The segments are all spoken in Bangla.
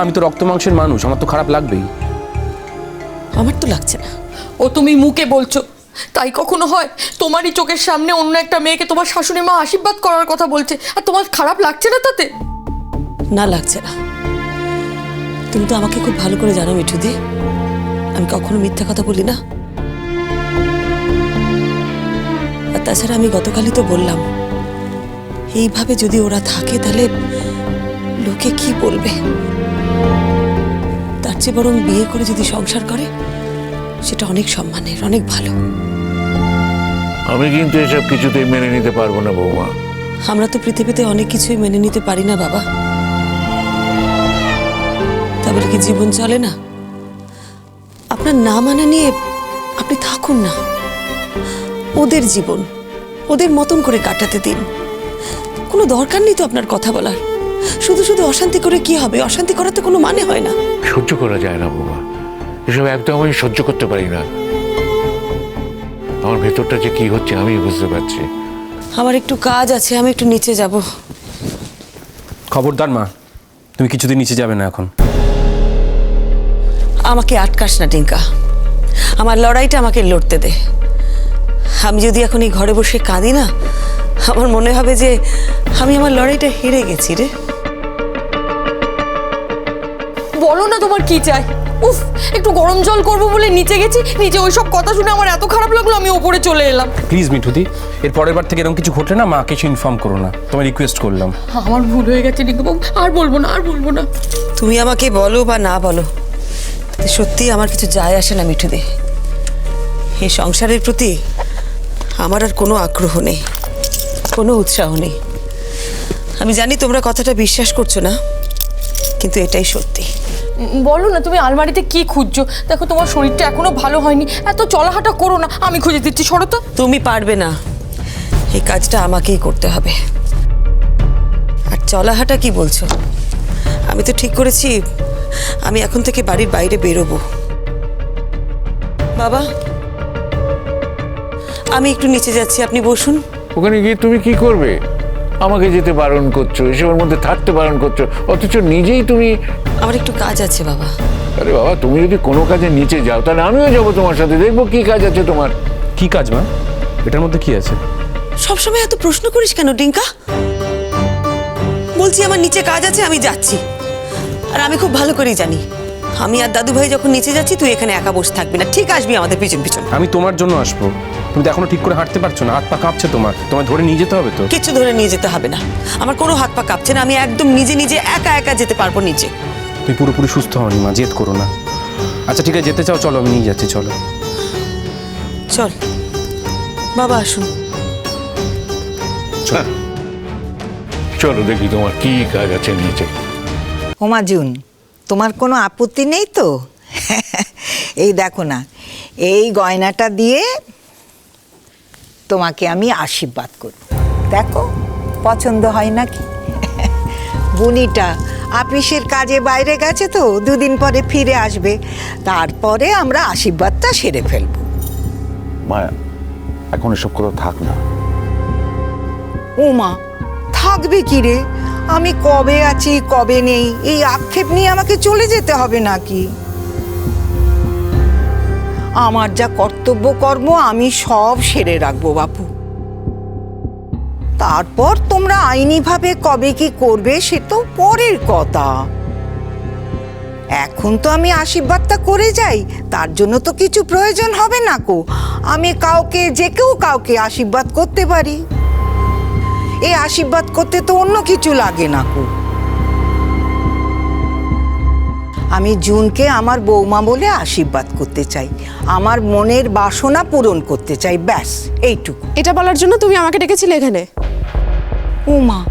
আমি তো রক্ত মাংসের মানুষ আমার তো খারাপ লাগবেই। আমার তো লাগছে না। ও তুমি মুখে বলছো তাই কখনো হয়? তোমারই চোখের সামনে অন্য একটা মেয়েকে তোমার শাশুড়ি মা আশীর্বাদ করার কথা বলছে আর তোমার খারাপ লাগছে না তাতে? না লাগছে না। তুমি তো আমাকে খুব ভালো করে জানো মিঠুদি। আমি কখনো মিথ্যা কথা বলি না। আর তাছাড়া আমি গতকালই তো বললাম এইভাবে যদি ওরা থাকে তাহলে লোকে কি বলবে? তার চেয়ে বরং বিয়ে করে যদি সংসার করে সেটা অনেক সম্মানের অনেক ভালো। আমি কিন্তু এসব কিছুতেই মেনে নিতে পারব না বৌমা। আমরা তো পৃথিবীতে অনেক কিছুই মেনে নিতে পারি না বাবা। তা বলে কি জীবন চলে না? আপনার না মানা নিয়ে আপনি থাকুন না। ওদের জীবন ওদের মতন করে কাটাতে দিন। কোনো দরকার নেই তো আপনার কথা বলার। শুধু শুধু অশান্তি করে কি হবে? অশান্তি করার তো কোনো মানে হয় না। সহ্য করা যায় না বৌমা। এসব একদম আমি সহ্য করতে পারি না। আমার ভেতরটা যে কি হচ্ছে আমি বুঝতে পারছি। আমার একটু কাজ আছে আমি একটু নিচে যাব। খবরদার মা তুমি কিছুদিন নিচে যাবে না এখন। আমাকে আটকাস না টিঙ্কা। আমার লড়াইটা আমাকে লড়তে দে। আমি যদি এখন এই ঘরে বসে কাঁদি না আমার মনে হবে যে আমি আমার লড়াইটা হেরে গেছি রে। বলো না তোমার কি চাই। উফ একটু গরম জল করব বলে নিচে গেছি নিচে ওই সব কথা শুনে আমার এত খারাপ লাগল আমি ওপরে চলে এলাম। প্লিজ মিঠুদি এর পরের বার থেকে এরকম কিছু ঘটলে না মাকে কিছু ইনফর্ম করো না। তোমার রিকোয়েস্ট করলাম। আমার ভুল হয়ে গেছে রিঙ্কুবাবু আর বলব না আর বলব না। তুমি আমাকে বলো বা না বলো তাতে সত্যি আমার কিছু যায় আসে না মিঠুদে। এই সংসারের প্রতি আমার আর কোনো আগ্রহ নেই কোনো উৎসাহ নেই। আমি জানি তোমরা কথাটা বিশ্বাস করছ না কিন্তু এটাই সত্যি। বলো না তুমি আলমারিতে কি খুঁজছো? দেখো তোমার শরীরটা এখনও ভালো হয়নি। এত চলাহাঁটা করো না আমি খুঁজে দিচ্ছি সরো তো। তুমি পারবে না। এই কাজটা আমাকেই করতে হবে। আর চলাহাটা কি বলছো? আমি তো ঠিক করেছি আমি এখন থেকে বাড়ির বাইরে বেরোবো। বাবা আমি একটু নিচে যাচ্ছি আপনি বসুন। ওখানে গিয়ে তুমি কি করবে? আমাকে যেতে বারণ করছ এসবের মধ্যে থাকতে বারণ করছ অথচ নিজেই তুমি আমার একটু কাজ আছে বাবা। আরে বাবা তুমি যদি কোনো কাজে নিচে যাও তাহলে আমিও যাব তোমার সাথে দেখব কি কাজ আছে তোমার। কি কাজ মা? এটার মধ্যে কি আছে? সবসময় এত প্রশ্ন করিস কেন ডিঙ্কা? বলছি আমার নিচে কাজ আছে আমি যাচ্ছি। আর আমি খুব ভালো করেই জানি। আমি আর দাদু ভাই যখন নিচে যাচ্ছি তুই এখানে একা বসে থাকবি না। ঠিক আসবি আমাদের পিছন পিছন। আমি তোমার জন্য আসব। তুমি তো এখনও ঠিক করে হাঁটতে পারছ না হাত পা কাঁপছে তোমার। তোমায় ধরে নিয়ে যেতে হবে তো? কিচ্ছু ধরে নিয়ে যেতে হবে না। আমার কোনো হাত পা কাঁপছে না আমি একদম নিজে নিজে একা একা যেতে পারব নিচে। তুমি পুরোপুরি সুস্থ হওনি মা জেদ করো না। আচ্ছা ঠিক আছে যেতে চাও চলো আমি নিয়ে যাচ্ছি চলো। চল। বাবা আসুন। চলো। দেখি তোমার কি কাজ আছে নিচে। হোমাজুন তোমার কোনো আপত্তি নেই তো? এই দেখো না এই গয়নাটা দিয়ে তোমাকে আমি আশীর্বাদ করব দেখো পছন্দ হয় নাকি? বুনিটা আপিসের কাজে বাইরে গেছে তো দুদিন পরে ফিরে আসবে। তারপরে আমরা আশীর্বাদটা সেরে ফেলব। মায়া এখন এসব কথা থাক না। উমা থাকবে কি রে? আমি কবে আছি কবে নেই এই আক্ষেপ নিয়ে আমাকে চলে যেতে হবে নাকি? আমার যা কর্তব্য কর্ম, আমি সব সেরে রাখব বাপু। তারপর তোমরা আইনিভাবে কবে কি করবে, সে তো পরের কথা। এখন তো আমি আশীর্বাদটা করে যাই, তার জন্য তো কিছু প্রয়োজন হবে না কো। আমি কাউকে, যে কেউ কাউকে আশীর্বাদ করতে পারি। এই আশীর্বাদ করতে তো অন্য কিছু লাগে না কো। আমি জুনকে আমার বৌমা বলে আশীর্বাদ করতে চাই। আমার মনের বাসনা পূরণ করতে চাই ব্যাস এইটুকু। এটা বলার জন্য তুমি আমাকে ডেকেছিলে এখানে? উমা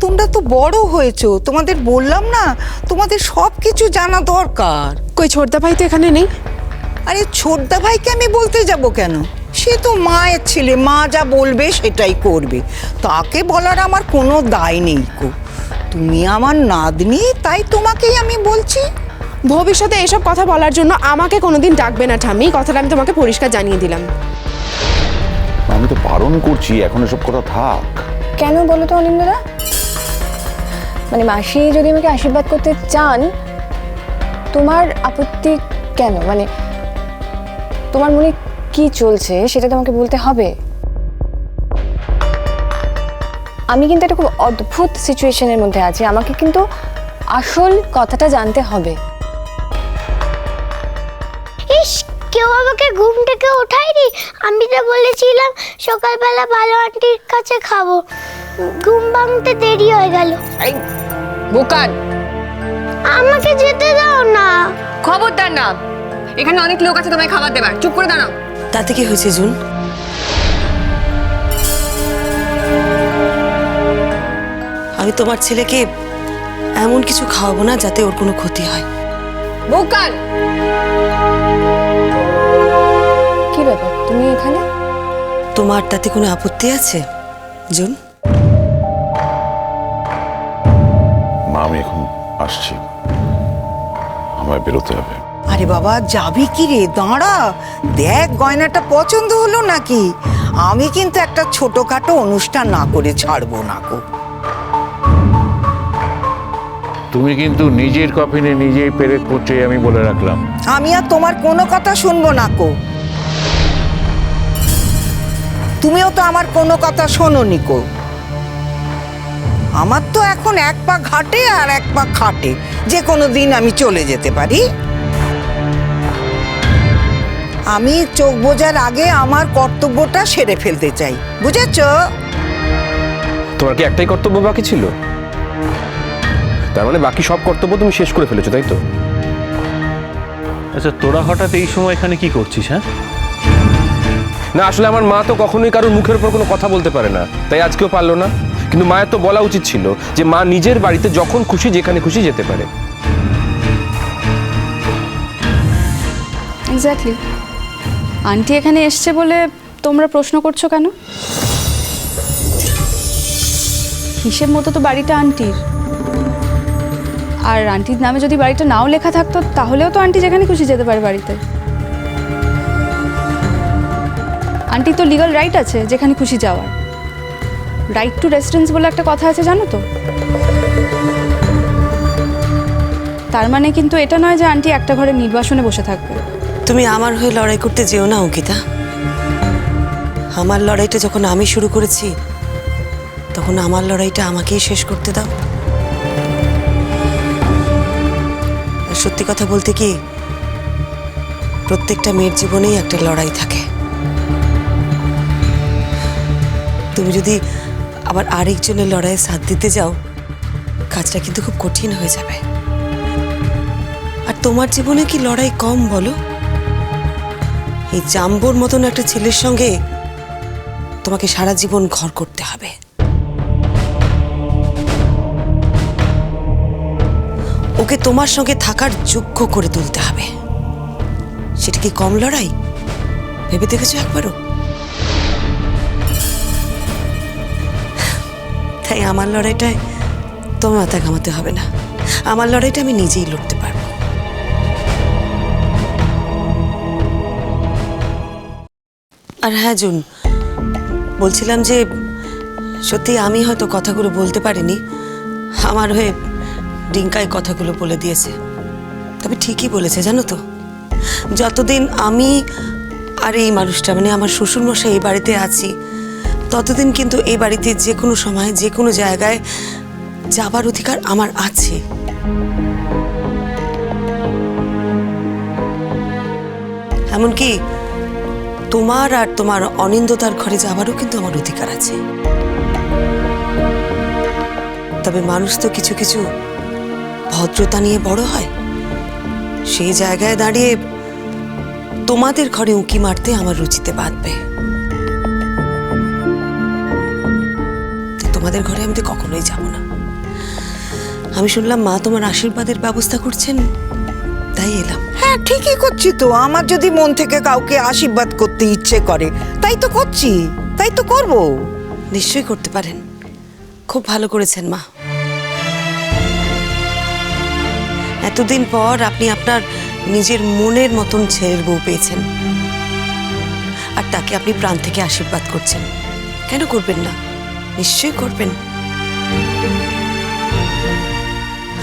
তোমরা তো বড় হয়েছো তোমাদের বললাম না তোমাদের সব কিছু জানা দরকার। কই ছোটদা ভাই তো এখানে নেই? আরে ছোটদা ভাইকে আমি বলতে যাব কেন? সে তো মায়ের ছেলে মা যা বলবে সেটাই করবে। তাকে বলার আমার কোনো দায় নেই কো তুমি আমার নাতনি? তাই তোমাকেই আমি বলছি। ভবিষ্যতে এসব কথা বলার জন্য আমাকে কোনোদিন ডাকবে না ঠামি কথাটা আমি তোমাকে পরিষ্কার জানিয়ে দিলাম। আমি তো বারণ করছি এখন এসব কথা থাক। কেন বলো তো অনিন্দরা? মানে মাসি যদি আমাকে আশীর্বাদ করতে চান তোমার আপত্তি কেন? মানে তোমার মনে কি চলছে সেটা তোমাকে বলতে হবে? আমি কিন্তু একটা খুব অদ্ভুত সিচুয়েশনের মধ্যে আছি। আমাকে কিন্তু আসল কথাটা জানতে হবে। ইস কেউ আমাকে ঘুম থেকে ওঠায়নি। আমি তো বলেছিলাম সকালবেলা ভালো আন্টির কাছে খাব। ঘুম ভাঙতে দেরি হয়ে গেল। বোকান আমাকে যেতে দাও না। খবরদার না। এখানে অনেক লোক আছে তোমায় খাবার দেবার। চুপ করে দাঁড়াও। তাতে কি হয়েছে জুন? আমি তোমার ছেলেকে এমন কিছু খাওয়াবো না যাতে ওর কোনো ক্ষতি হয়। বোকান কি ব্যাপার? তুমি এখানে? তোমার তাতে কোনো আপত্তি আছে জুন? মা আমি এখন আসছি। আমায় বেরোতে হবে। আরে বাবা যাবি কি রে? দাঁড়া। দেখ গয়নাটা পছন্দ হলো নাকি? আমি কিন্তু একটা ছোটখাটো অনুষ্ঠান না করে ছাড়বো না গো। তুমি কিন্তু নিজের কফিনে নিজেই পেরেক করছে আমি বলে রাখলাম। আমি আর তোমার কোনো কথা শুনব না কো। তুমিও তো আমার কোনো কথা শোনোনি কো। আমার তো এখন এক পা ঘাটে আর এক পা খাটে। যে কোনো দিন আমি চলে যেতে পারি। আমি চোখ বোঝার আগে আমার কর্তব্যটা সেরে ফেলতে চাই। বুঝেছ? তোমার কি একটাই কর্তব্য বাকি ছিল? তার মানে বাকি সব কর্তব্য তুমি শেষ করে ফেলেছো তাই তো? আচ্ছা তোরা হঠাৎ এই সময় এখানে কি করছিস হ্যাঁ? না আসলে আমার মা তো কখনোই কারোর মুখের উপর কোনো কথা বলতে পারে না তাই আজকেও পারল না। কিন্তু মায়ের তো বলা উচিত ছিল যে মা নিজের বাড়িতে যখন খুশি যেখানে খুশি যেতে পারে। এক্স্যাক্টলি আন্টি এখানে এসছে বলে তোমরা প্রশ্ন করছ কেন? হিসেব মতো তো বাড়িটা আন্টির? আর আন্টির নামে যদি বাড়িটা নাও লেখা থাকতো, তাহলেও তো আন্টি যেখানে খুশি যেতে পারে বাড়িতে। আন্টি তো লিগাল রাইট আছে, যেখানে খুশি যাওয়ার। রাইট টু রেসিডেন্স বলে একটা কথা আছে, জানো তো? তার মানে কিন্তু এটা নয় যে আন্টি একটা ঘরে নির্বাসনে বসে থাকবে। তুমি আমার হয়ে লড়াই করতে যেও না, অঙ্কিতা। আমার লড়াইটা যখন আমি শুরু করেছি, তখন আমার লড়াইটা আমাকেই শেষ করতে দাও। সত্যি কথা বলতে কি, প্রত্যেকটা মেয়ের জীবনেই একটা লড়াই থাকে। তুমি যদি আবার আরেকজনের লড়াইয়ে সাথ দিতে যাও, কাজটা কিন্তু খুব কঠিন হয়ে যাবে। আর তোমার জীবনে কি লড়াই কম বলো? এই জাম্বোর মতন একটা ছেলের সঙ্গে তোমাকে সারা জীবন ঘর করতে হবে। ওকে তোমার সঙ্গে থাকার যোগ্য করে তুলতে হবে। সেটা কি কম লড়াই? ভেবে দেখেছ একবারও? তাই আমার লড়াইটায় তোমার মাথা ঘামাতে হবে না। আমার লড়াইটা আমি নিজেই লড়তে পারব। আর হ্যাঁ জুন, বলছিলাম যে সত্যি আমি হয়তো কথাগুলো বলতে পারিনি। আমার হয়ে ডিঙ্কাই কথাগুলো বলে দিয়েছে। তবে ঠিকই বলেছে, জানো তো? যতদিন আমি আর এই মানুষটা মানে আমার শ্বশুরমশাই এই বাড়িতে আছি, ততদিন কিন্তু এই বাড়িতে যে কোনো সময়, যে কোনো জায়গায় যাবার অধিকার আমার আছে। এমনকি তোমার আর তোমার অনিন্দতার ঘরে যাবারও কিন্তু আমার অধিকার আছে। তবে মানুষ তো কিছু কিছু ভদ্রতা নিয়ে বড় হয়? সেই জায়গায় দাঁড়িয়ে তোমাদের ঘরে উঁকি মারতে আমার রুচিতে বাঁধবে। তোমাদের ঘরে আমি তো কখনোই যাব না। আমি শুনলাম মা তোমার আশীর্বাদের ব্যবস্থা করছেন তাই এলাম। হ্যাঁ ঠিকই করছি তো। আমার যদি মন থেকে কাউকে আশীর্বাদ করতে ইচ্ছে করে তাই তো করছি তাই তো করব। নিশ্চয়ই করতে পারেন। খুব ভালো করেছেন মা। এতদিন পর আপনি আপনার নিজের মনের মতন ছেলের বউ পেয়েছেন। আর তাকে আপনি প্রাণ থেকে আশীর্বাদ করছেন। কেন করবেন না? নিশ্চয়ই করবেন।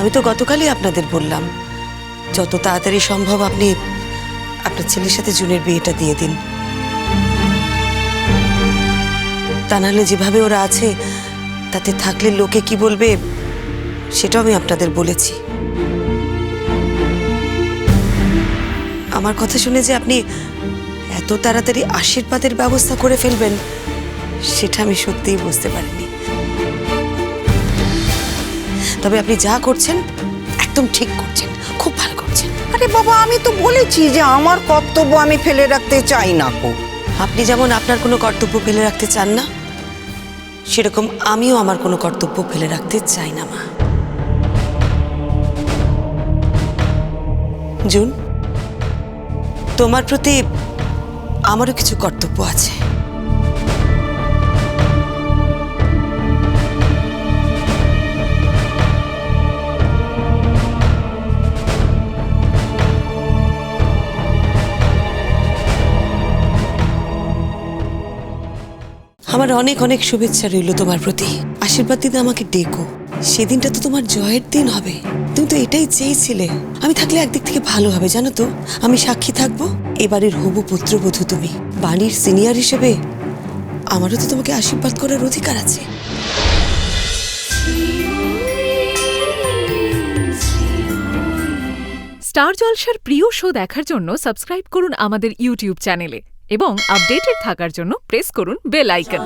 আমি তো গতকালই আপনাদের বললাম, যত তাড়াতাড়ি সম্ভব আপনি আপনার ছেলের সাথে জুনের বিয়েটা দিয়ে দিন। তা নাহলে যেভাবে ওরা আছে, তাতে থাকলে লোকে কি বলবে, সেটাও আমি আপনাদের বলেছি। আমার কথা শুনে যে আপনি এত তাড়াতাড়ি আশীর্বাদের ব্যবস্থা করে ফেলবেন সেটা আমি সত্যিই বুঝতে পারিনি। তবে আপনি যা করছেন একদম ঠিক করছেন খুব ভালো করছেন। আরে বাবা আমি তো বলেছি যে আমার কর্তব্য আমি ফেলে রাখতে চাই না কো। আপনি যেমন আপনার কোনো কর্তব্য ফেলে রাখতে চান না সেরকম আমিও আমার কোনো কর্তব্য ফেলে রাখতে চাই না মা। জুন? তোমার প্রতি আমারও কিছু কর্তব্য আছে। আমার অনেক অনেক শুভেচ্ছা রইল তোমার প্রতি। আশীর্বাদ দিতে আমাকে ডেকো। সেদিনটা তো তোমার জয়ের দিন হবে। তো এটাই চেয়েছিলে। আমি থাকলে একদিক থেকে ভালো হবে জানো তো? আমি সাক্ষী থাকব। এবারের হবু পুত্রবধূ তুমি। বাড়ির সিনিয়র হিসেবে আমারও তো তোমাকে আশীর্বাদ করার অধিকার আছে। স্টার জলসার প্রিয় শো দেখার জন্য সাবস্ক্রাইব করুন আমাদের ইউটিউব চ্যানেলে এবং আপডেটেড থাকার জন্য প্রেস করুন বেল আইকন।